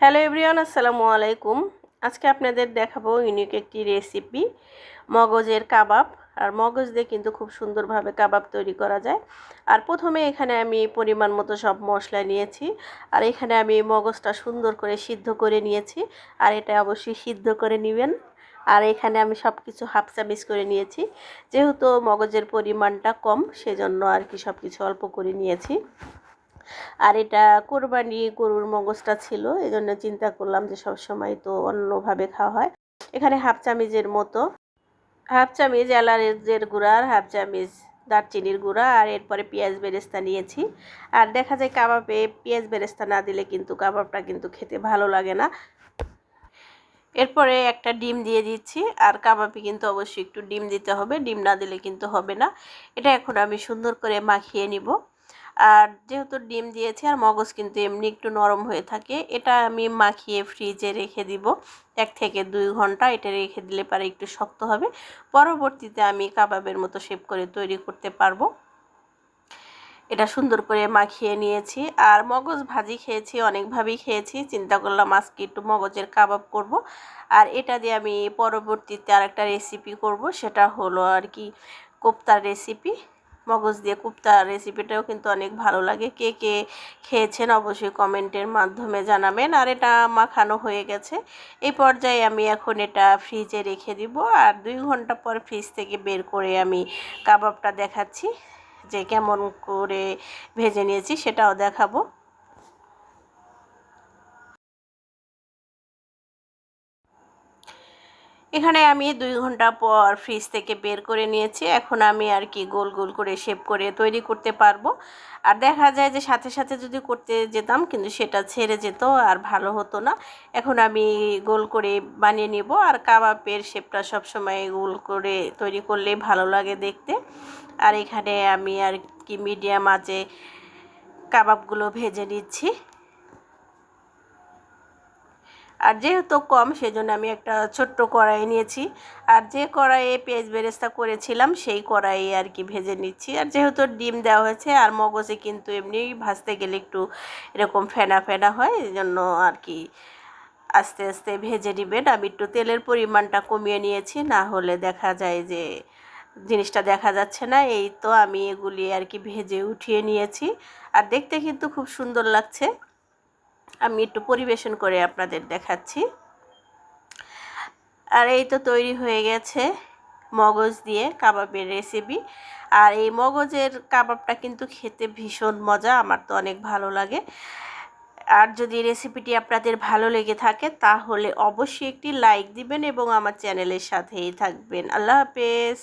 Hello everyone, আসসালামু আলাইকুম। আজকে আপনাদের দেখাবো ইউনিক একটি রেসিপি মগজের কাবাব। আর মগজ দিয়ে কিন্তু খুব সুন্দরভাবে কাবাব তৈরি করা যায়। আর প্রথমে এখানে আমি পরিমাণ মতো সব মশলা নিয়েছি। আর এখানে আমি মগজটা সুন্দর করে সিদ্ধ করে নিয়েছি। আর এটা অবশ্যই সিদ্ধ করে নেবেন। আর এখানে আমি সব কিছু হাফ চামিচ করে নিয়েছি। যেহেতু মগজের পরিমাণটা কম, সেজন্য আর কি সব কিছু অল্প করে নিয়েছি। আর এটা কোরবানি গরুর মগজটা ছিল এই জন্য চিন্তা করলাম যে সবসময় তো অন্যভাবে খাওয়া হয়। এখানে হাফ চামিজের মতো, হাফ চামিজ এলাচের গুঁড়া, আর হাফ চামিজ দারচিনির গুঁড়া, আর এরপরে পেঁয়াজ বেরেস্তা নিয়েছি। আর দেখা যায় কাবাবে পেঁয়াজ বেরেস্তা না দিলে কিন্তু কাবাবটা কিন্তু খেতে ভালো লাগে না। এরপরে একটা ডিম দিয়ে দিচ্ছি, আর কাবাবে কিন্তু অবশ্যই একটু ডিম দিতে হবে, ডিম না দিলে কিন্তু হবে না। এটা এখন আমি সুন্দর করে মাখিয়ে নিব। আর যেহেতু ডিম দিয়েছি আর মগজ কিন্তু এমনি একটু নরম হয়ে থাকে, এটা আমি মাখিয়ে ফ্রিজে রেখে দিব। এক থেকে দুই ঘণ্টা এটা রেখে দিলে পারে একটু শক্ত হবে। পরবর্তীতে আমি কাবাবের মতো শেপ করে তৈরি করতে পারব। এটা সুন্দর করে মাখিয়ে নিয়েছি আর মগজ ভাজি খেয়েছি, অনেকভাবেই খেয়েছি। চিন্তা করলাম আজকে একটু মগজের কাবাব করব। আর এটা দিয়ে আমি পরবর্তীতে আর একটা রেসিপি করব, সেটা হলো আর কি কোপ্তার রেসিপি মগজ দিয়ে কুপ্তা রেসিপিটাও কিন্তু অনেক ভালো লাগে। কে কে খেয়েছেন অবশ্যই কমেন্টের মাধ্যমে জানাবেন। আর এটা মাখানো হয়ে গেছে। এই পর্যায়ে আমি এখন এটা ফ্রিজে রেখে দিব। আর দুই ঘণ্টা পর ফ্রিজ থেকে বের করে আমি কাবাবটা দেখাচ্ছি। যে কেমন করে ভেজে নিয়েছি সেটাও দেখাবো। এখানে আমি দুই ঘণ্টা পর ফ্রিজ থেকে বের করে নিয়েছি। এখন আমি আর কি গোল গোল করে শেপ করে তৈরি করতে পারব। আর দেখা যায় যে সাথে সাথে যদি করতে যেতাম, কিন্তু সেটা ছেড়ে যেত আর ভালো হতো না। এখন আমি গোল করে বানিয়ে নিব। আর কাবাবের শেপটা সবসময় গোল করে তৈরি করলে ভালো লাগে দেখতে। আর এখানে আমি আর কি মিডিয়াম আঁচে কাবাবগুলো ভেজে নিচ্ছি। আর যেহেতু কম, সেজন্য আমি একটা ছোট্ট কড়াই নিয়েছি। আর যে কড়াইয়ে পেঁয়াজ বেরেস্তা করেছিলাম, সেই কড়াইয়ে আর কি ভেজে নিচ্ছি। আর যেহেতু ডিম দেওয়া হয়েছে, আর মগজে কিন্তু এমনি ভাজতে গেলে একটু এরকম ফেনা ফেনা হয়, এই জন্য আর কি আস্তে আস্তে ভেজে নেবেন। আমি একটু তেলের পরিমাণটা কমিয়ে নিয়েছি, না হলে দেখা যায় যে জিনিসটা দেখা যাচ্ছে না। এই তো আমি এগুলি আর কি ভেজে উঠিয়ে নিয়েছি। আর দেখতে কিন্তু খুব সুন্দর লাগছে। আমি একটু পরিবেশন করে আপনাদের দেখাচ্ছি। আর এই তো তৈরি হয়ে গেছে মগজ দিয়ে কাবাবের রেসিপি আর এই মগজের কাবাবটা কিন্তু খেতে ভীষণ মজা, আমার তো অনেক ভালো লাগে। আর যদি রেসিপিটি আপনাদের ভালো লেগে থাকে, তাহলে অবশ্যই একটি লাইক দিবেন এবং আমার চ্যানেলের সাথেই থাকবেন। আল্লাহ হাফেজ।